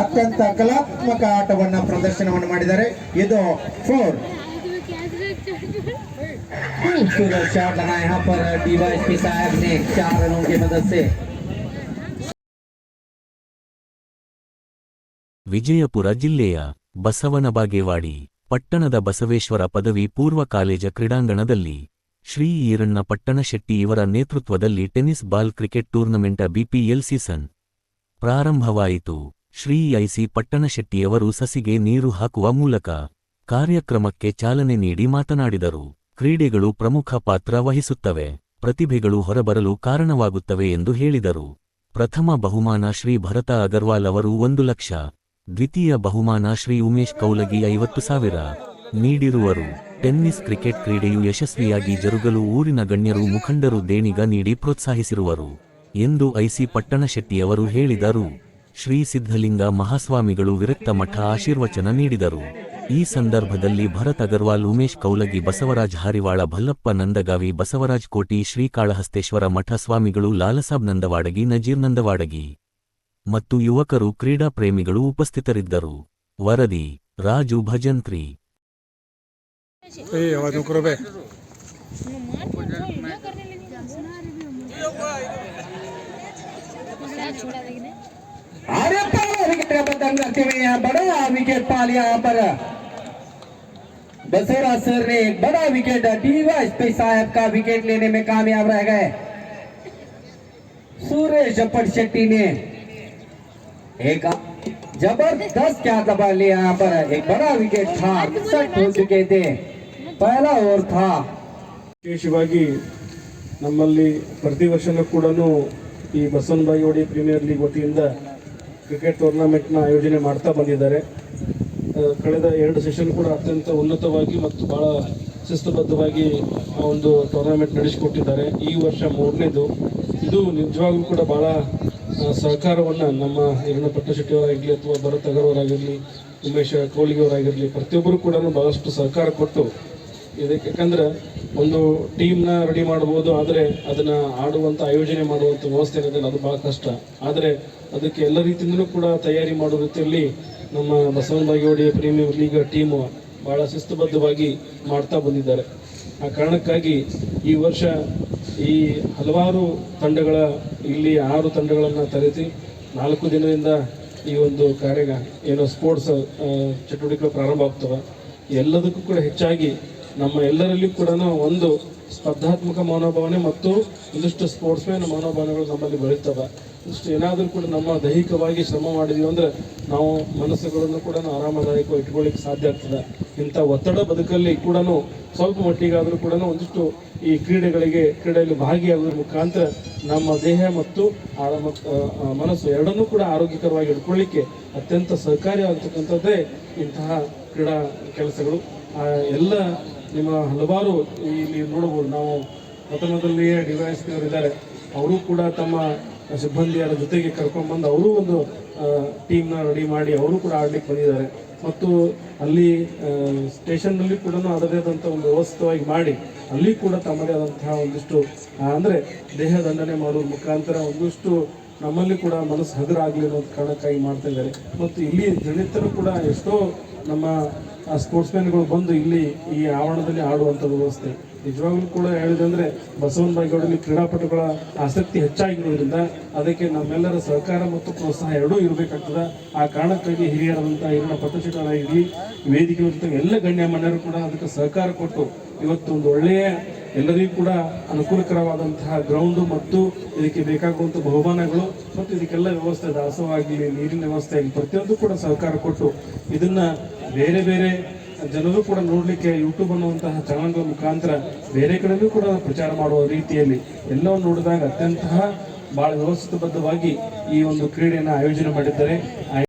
ಅತ್ಯಂತ ಕಲಾತ್ಮಕ ಆಟವನ್ನ ಪ್ರದರ್ಶನವನ್ನು ಮಾಡಿದ್ದಾರೆ ಇದು ಫೋರ್ खूबसूरत शॉट लगा यहाँ पर डीवाईएसपी साहब ने चार रनों की मदद से ವಿಜಯಪುರ ಜಿಲ್ಲೆಯ ಬಸವನ ಬಾಗೇವಾಡಿ ಪಟ್ಟಣದ ಬಸವೇಶ್ವರ ಪದವಿ ಪೂರ್ವ ಕಾಲೇಜ ಕ್ರೀಡಾಂಗಣದಲ್ಲಿ ಶ್ರೀ ಈರಣ್ಣ ಪಟ್ಟಣಶೆಟ್ಟಿ ಇವರ ನೇತೃತ್ವದಲ್ಲಿ tennis ball cricket tournament BPL season ಪ್ರಾರಂಭವಾಯಿತು ಶ್ರೀ ಐಸಿ ಪಟ್ಟಣಶೆಟ್ಟಿಯವರು ಸಸಿಗೆ ನೀರು ಹಾಕುವ ಮೂಲಕ ಕಾರ್ಯಕ್ರಮಕ್ಕೆ ಚಾಲನೆ ನೀಡಿ ಮಾತನಾಡಿದರು. ಕ್ರೀಡೆಗಳು ಪ್ರಮುಖ ಪಾತ್ರ ವಹಿಸುತ್ತವೆ. ಪ್ರತಿಭೆಗಳು ಹೊರಬರಲು ಕಾರಣವಾಗುತ್ತವೆ ಎಂದು ಹೇಳಿದರು. ಪ್ರಥಮ ಬಹುಮಾನ ಶ್ರೀ ಭರತ ಅಗರ್ವಾಲ್ ಅವರು ಒಂದು ಲಕ್ಷ. ದ್ವಿತೀಯ ಬಹುಮಾನ ಶ್ರೀ ಉಮೇಶ್ ಕೌಲಗಿ ಐವತ್ತು ಸಾವಿರ. ನೀಡಿರುವರು. ಟೆನ್ನಿಸ್ ಕ್ರಿಕೆಟ್ ಕ್ರೀಡೆಯು ಯಶಸ್ವಿಯಾಗಿ ಜರುಗಲು ಊರಿನ ಗಣ್ಯರು, ಮುಖಂಡರು ದೇಣಿಗ ನೀಡಿ ಪ್ರೋತ್ಸಾಹಿಸಿರುವರು ಎಂದು ಐಸಿ ಪಟ್ಟಣಶೆಟ್ಟಿಯವರು ಹೇಳಿದರು. ಶ್ರೀ ಸಿದ್ಧಲಿಂಗ ಮಹಾಸ್ವಾಮಿಗಳು ವಿರಕ್ತ ಮಠ ಆಶೀರ್ವಚನ ನೀಡಿದರು. ಈ ಸಂದರ್ಭದಲ್ಲಿ ಭರತ್ ಅಗರ್ವಾಲ್ ಉಮೇಶ್ ಕೌಲಗಿ ಬಸವರಾಜ್ ಹಾರಿವಾಳ ಭಲ್ಲಪ್ಪ ನಂದಗಾವಿ ಬಸವರಾಜ್ ಕೋಟಿ ಶ್ರೀಕಾಳಹಸ್ತೇಶ್ವರ ಮಠ ಸ್ವಾಮಿಗಳು ಲಾಲಸಾಬ್ ನಂದವಾಡಗಿ ನಜೀರ್ ನಂದವಾಡಗಿ ಮತ್ತು ಯುವಕರು ಕ್ರೀಡಾ ಪ್ರೇಮಿಗಳು ಉಪಸ್ಥಿತರಿದ್ದರು. ವರದಿ ರಾಜು ಭಜಂತ್ರಿ. अरे पहला विकेट का बदल करते हुए यहाँ बड़ा विकेट पा लिया यहाँ पर बसेरा सर ने एक बड़ा विकेट डीवाईएसपी साहब का विकेट लेने में कामयाब रह गए सुरेश पट शेट्टी ने एक जबरदस्त क्या दबा लिया यहाँ पर एक बड़ा विकेट था सेट हो चुके थे पहला ओवर था ವಿಶೇಷವಾಗಿ ನಮ್ಮಲ್ಲಿ ಪ್ರತಿ ವರ್ಷನೂ ಕೂಡ ಈ ಬಸವನ ಬಾಗೇವಾಡಿ ಪ್ರೀಮಿಯರ್ ಲೀಗ್ ವತಿಯಿಂದ ಕ್ರಿಕೆಟ್ ಟೂರ್ನಮೆಂಟ್ನ ಆಯೋಜನೆ ಮಾಡ್ತಾ ಬಂದಿದ್ದಾರೆ. ಕಳೆದ ಎರಡು ಸೆಷನ್ ಕೂಡ ಅತ್ಯಂತ ಉನ್ನತವಾಗಿ ಮತ್ತು ಬಹಳ ಶಿಸ್ತುಬದ್ಧವಾಗಿ ಆ ಒಂದು ಟೂರ್ನಮೆಂಟ್ ನಡೆಸಿಕೊಟ್ಟಿದ್ದಾರೆ. ಈ ವರ್ಷ ಮೂರನೇದು. ಇದು ನಿಜವಾಗ್ಲೂ ಕೂಡ ಬಹಳ ಸಹಕಾರವನ್ನು ನಮ್ಮ ಹಿರಣ್ಣ ಪಟ್ಟಶೆಟ್ಟಿಯವರಾಗಿರಲಿ ಅಥವಾ ಭರತ್ ಅಗರ್ವರಾಗಿರಲಿ ಉಮೇಶ್ ಕೋಳಿಗೆಯವರಾಗಿರಲಿ ಪ್ರತಿಯೊಬ್ಬರು ಕೂಡ ಬಹಳಷ್ಟು ಸಹಕಾರ ಕೊಟ್ಟು ಇದಕ್ಕೆ ಯಾಕಂದ್ರೆ ಒಂದು ಟೀಮ್ನ ರೆಡಿ ಮಾಡ್ಬೋದು, ಆದರೆ ಅದನ್ನ ಆಡುವಂತ ಆಯೋಜನೆ ಮಾಡುವಂಥ ವ್ಯವಸ್ಥೆ ಇರೋದಿಲ್ಲ, ಅದು ಬಹಳ ಕಷ್ಟ. ಆದರೆ ಅದಕ್ಕೆ ಎಲ್ಲ ರೀತಿಯಿಂದಲೂ ಕೂಡ ತಯಾರಿ ಮಾಡುವ ರೀತಿಯಲ್ಲಿ ನಮ್ಮ Basavana Bagewadi premier league team ಬಹಳ ಶಿಸ್ತುಬದ್ಧವಾಗಿ ಮಾಡ್ತಾ ಬಂದಿದ್ದಾರೆ. ಆ ಕಾರಣಕ್ಕಾಗಿ ಈ ವರ್ಷ ಈ ಹಲವಾರು ತಂಡಗಳ, ಇಲ್ಲಿ ಆರು ತಂಡಗಳನ್ನು ತರಿಸಿ ನಾಲ್ಕು ದಿನದಿಂದ ಈ ಒಂದು ಕಾರ್ಯ ಏನೋ ಸ್ಪೋರ್ಟ್ಸ್ ಚಟುವಟಿಕೆಗಳು ಪ್ರಾರಂಭ ಆಗ್ತವೆ. ಎಲ್ಲದಕ್ಕೂ ಕೂಡ ಹೆಚ್ಚಾಗಿ ನಮ್ಮ ಎಲ್ಲರಲ್ಲಿ ಕೂಡ ಒಂದು ಸ್ಪರ್ಧಾತ್ಮಕ ಮನೋಭಾವನೆ ಮತ್ತು ಒಂದಿಷ್ಟು ಸ್ಪೋರ್ಟ್ಸ್ ಮ್ಯಾನ್ ಮನೋಭಾವನೆಗಳು ನಮ್ಮಲ್ಲಿ ಬೆಳೀತವೆ. ಇಷ್ಟು ಏನಾದರೂ ಕೂಡ ನಮ್ಮ ದೈಹಿಕವಾಗಿ ಶ್ರಮ ಮಾಡಿದ್ವಿ ಅಂದ್ರೆ ನಾವು ಮನಸ್ಸುಗಳನ್ನು ಕೂಡ ಆರಾಮದಾಯಕವಾಗಿ ಇಟ್ಕೊಳ್ಳಿಕ್ಕೆ ಸಾಧ್ಯ ಆಗ್ತದೆ. ಇಂಥ ಒತ್ತಡ ಬದುಕಲ್ಲಿ ಕೂಡ ಸ್ವಲ್ಪ ಮಟ್ಟಿಗಾದರೂ ಕೂಡ ಒಂದಿಷ್ಟು ಈ ಕ್ರೀಡೆಗಳಿಗೆ, ಕ್ರೀಡೆಯಲ್ಲಿ ಭಾಗಿಯಾಗೋದ್ರ ಮುಖಾಂತರ ನಮ್ಮ ದೇಹ ಮತ್ತು ಮನಸ್ಸು ಎರಡನ್ನೂ ಕೂಡ ಆರೋಗ್ಯಕರವಾಗಿ ಇಟ್ಕೊಳ್ಳಿಕ್ಕೆ ಅತ್ಯಂತ ಸಹಕಾರಿ ಆಗ್ತಕ್ಕಂಥದ್ದೇ ಇಂತಹ ಕ್ರೀಡಾ ಕೆಲಸಗಳು. ಎಲ್ಲ ನಿಮ್ಮ ಹಲವಾರು ಇಲ್ಲಿ ನೋಡಬಹುದು, ನಾವು ಪ್ರಥಮದಲ್ಲಿಯೇ ಡಿವೈಸ್ ಇದ್ದಾರೆ. ಅವರು ಕೂಡ ತಮ್ಮ ಸಿಬ್ಬಂದಿಯರ ಜೊತೆಗೆ ಕರ್ಕೊಂಡ್ಬಂದು ಅವರು ಒಂದು ಟೀಮ್ನ ರೆಡಿ ಮಾಡಿ ಅವರು ಕೂಡ ಆಡ್ಲಿಕ್ಕೆ ಬಂದಿದ್ದಾರೆ. ಮತ್ತು ಅಲ್ಲಿ ಸ್ಟೇಷನ್ನಲ್ಲಿ ಕೂಡ ಅದರದೇ ಆದಂಥ ಒಂದು ವ್ಯವಸ್ಥಿತವಾಗಿ ಮಾಡಿ, ಅಲ್ಲಿ ಕೂಡ ತಮ್ಮದೇ ಆದಂತಹ ಒಂದಿಷ್ಟು ಅಂದ್ರೆ ದೇಹ ದಂಡನೆ ಮಾಡುವ ಮುಖಾಂತರ ಒಂದಿಷ್ಟು ನಮ್ಮಲ್ಲಿ ಕೂಡ ಮನಸ್ಸು ಹದರಾಗಲಿ ಅನ್ನೋದು ಅನ್ನೋ ಕಾರಣಕ್ಕಾಗಿ ಮಾಡ್ತಾ ಇದ್ದಾರೆ. ಮತ್ತು ಇಲ್ಲಿ ದಲಿತರು ಕೂಡ ಎಷ್ಟೋ ನಮ್ಮ ಸ್ಪೋರ್ಟ್ಸ್ ಮ್ಯಾನ್ಗಳು ಬಂದು ಇಲ್ಲಿ ಈ ಆವರಣದಲ್ಲಿ ಆಡುವಂಥ ವ್ಯವಸ್ಥೆ. ನಿಜವಾಗ್ಲೂ ಕೂಡ ಹೇಳಿದಂದ್ರೆ ಬಸವನ ಬಾಯಿಗೌಡಲ್ಲಿ ಕ್ರೀಡಾಪಟುಗಳ ಆಸಕ್ತಿ ಹೆಚ್ಚಾಗಿರೋದ್ರಿಂದ ಅದಕ್ಕೆ ನಮ್ಮೆಲ್ಲರ ಸಹಕಾರ ಮತ್ತು ಪ್ರೋತ್ಸಾಹ ಎರಡೂ ಇರಬೇಕಾಗ್ತದೆ. ಆ ಕಾರಣಕ್ಕಾಗಿ ಹಿರಿಯರಾದಂಥ ಹಿರಿಯ ಪತ್ರಚಿತ್ರರಾಗಲಿ ವೇದಿಕೆ ಎಲ್ಲ ಎಲ್ಲ ಗಣ್ಯಮಾನ್ಯರು ಕೂಡ ಅದಕ್ಕೆ ಸಹಕಾರ ಕೊಟ್ಟು ಇವತ್ತು ಒಂದು ಒಳ್ಳೆಯ ಎಲ್ಲರಿಗೂ ಕೂಡ ಅನುಕೂಲಕರವಾದಂತಹ ಗ್ರೌಂಡು ಮತ್ತು ಇದಕ್ಕೆ ಬೇಕಾಗುವಂಥ ಬಹುಮಾನಗಳು ಮತ್ತು ಇದಕ್ಕೆಲ್ಲ ವ್ಯವಸ್ಥೆ ದಾಸವಾಗಲಿ ನೀರಿನ ವ್ಯವಸ್ಥೆ ಆಗಲಿ ಪ್ರತಿಯೊಂದು ಕೂಡ ಸಹಕಾರ ಕೊಟ್ಟು ಇದನ್ನ ಬೇರೆ ಬೇರೆ ಜನರು ಕೂಡ ನೋಡಲಿಕ್ಕೆ ಯೂಟ್ಯೂಬ್ ಅನ್ನುವಂತಹ ಚಾನಲ್ಗಳ ಮುಖಾಂತರ ಬೇರೆ ಕಡೆಯೂ ಕೂಡ ಪ್ರಚಾರ ಮಾಡುವ ರೀತಿಯಲ್ಲಿ ಎಲ್ಲವನ್ನು ನೋಡಿದಾಗ ಅತ್ಯಂತ ಬಹಳ ವ್ಯವಸ್ಥಿತಬದ್ಧವಾಗಿ ಈ ಒಂದು ಕ್ರೀಡೆಯನ್ನು ಆಯೋಜನೆ ಮಾಡಿದ್ದಾರೆ.